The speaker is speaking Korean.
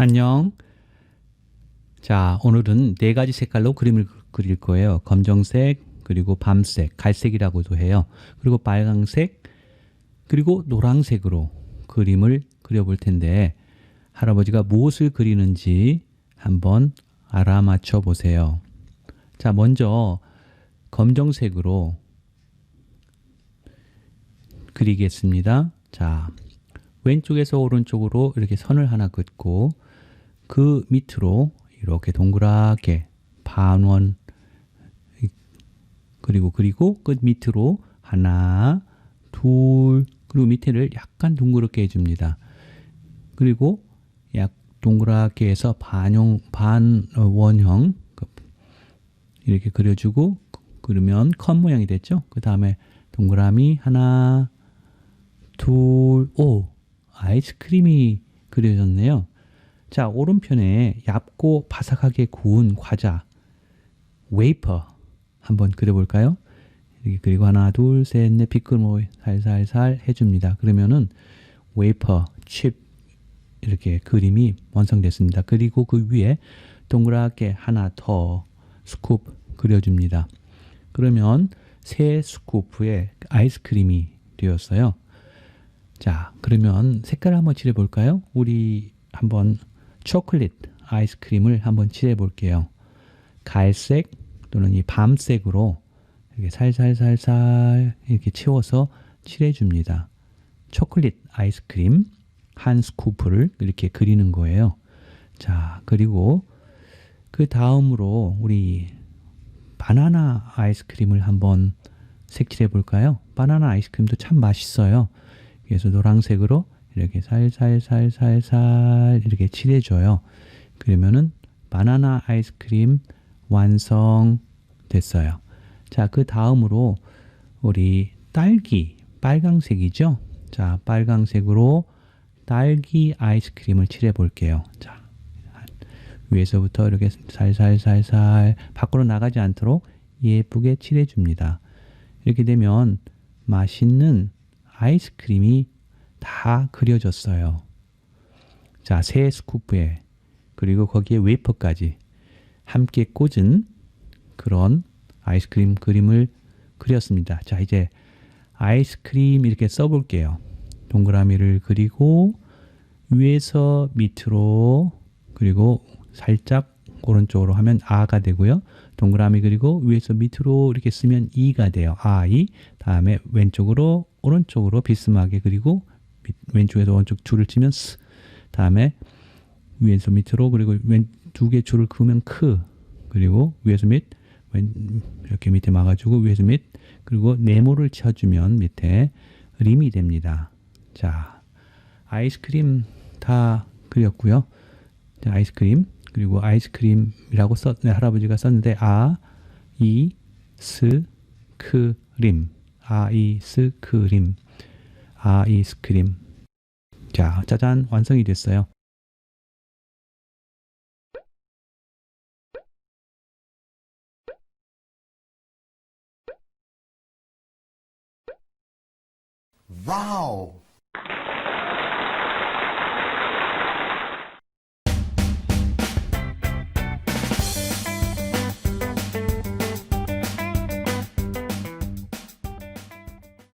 안녕. 자, 오늘은 네 가지 색깔로 그림을 그- 그릴 거예요. 검정색, 그리고 밤색, 갈색이라고도 해요. 그리고 빨강색, 그리고 노란색으로 그림을 그려볼 텐데 할아버지가 무엇을 그리는지 한번 알아맞혀 보세요. 자, 먼저 검정색으로 그리겠습니다. 자, 왼쪽에서 오른쪽으로 이렇게 선을 하나 긋고 그 밑으로 이렇게 동그랗게 반원 그리고 그리고 끝 밑으로 하나 둘 그리고 밑에를 약간 둥그렇게 해줍니다. 그리고 약 동그랗게 해서 반용 반원형 이렇게 그려주고 그러면 컷 모양이 됐죠. 그 다음에 동그라미 하나 둘, 오, 아이스크림이 그려졌네요. 자, 오른편에 얇고 바삭하게 구운 과자, 웨이퍼 한번 그려볼까요? 그리고 하나, 둘, 셋, 넷, 피크모 살살살 해줍니다. 그러면은 웨이퍼, 칩 이렇게 그림이 완성됐습니다. 그리고 그 위에 동그랗게 하나 더 스쿱 그려줍니다. 그러면 세 스쿠프에 아이스크림이 되었어요. 자, 그러면 색깔을 한번 칠해 볼까요? 우리 한번 초콜릿 아이스크림을 한번 칠해 볼게요. 갈색 또는 이 밤색으로 이렇게 살살살살 이렇게 채워서 칠해 줍니다. 초콜릿 아이스크림 한 스쿠프를 이렇게 그리는 거예요. 자, 그리고 그 다음으로 우리 바나나 아이스크림을 한번 색칠해 볼까요? 바나나 아이스크림도 참 맛있어요. 그래서 노란색으로 이렇게 살살살살살 이렇게 칠해줘요. 그러면은 바나나 아이스크림 완성 됐어요. 자, 그 다음으로 우리 딸기 빨강색이죠? 자, 빨강색으로 딸기 아이스크림을 칠해 볼게요. 자, 위에서부터 이렇게 살살살살 밖으로 나가지 않도록 예쁘게 칠해 줍니다. 이렇게 되면 맛있는 아이스크림이 다 그려졌어요. 자, 세 스쿠프에 그리고 거기에 웨이퍼까지 함께 꽂은 그런 아이스크림 그림을 그렸습니다. 자, 이제 아이스크림 이렇게 써볼게요. 동그라미를 그리고 위에서 밑으로 그리고 살짝 오른쪽으로 하면 아가 되고요. 동그라미 그리고 위에서 밑으로 이렇게 쓰면 이가 돼요. 아이 다음에 왼쪽으로 오른쪽으로 비스하게 그리고 밑- 왼쪽에서 오른쪽 줄을 치면 스 다음에 위에서 밑으로 그리고 왼 두 개 줄을 그으면 크 그리고 위에서 밑 왼, 이렇게 밑에 막아주고 위에서 밑 그리고 네모를 쳐주면 밑에 림이 됩니다. 자 아이스크림 다 그렸고요. 자, 아이스크림 그리고 아이스크림이라고 썼 네, 할아버지가 썼는데 아, 이, 스, 크, 림 아이스 크림 아이스크림 자 짜잔 완성이 됐어요. Wow!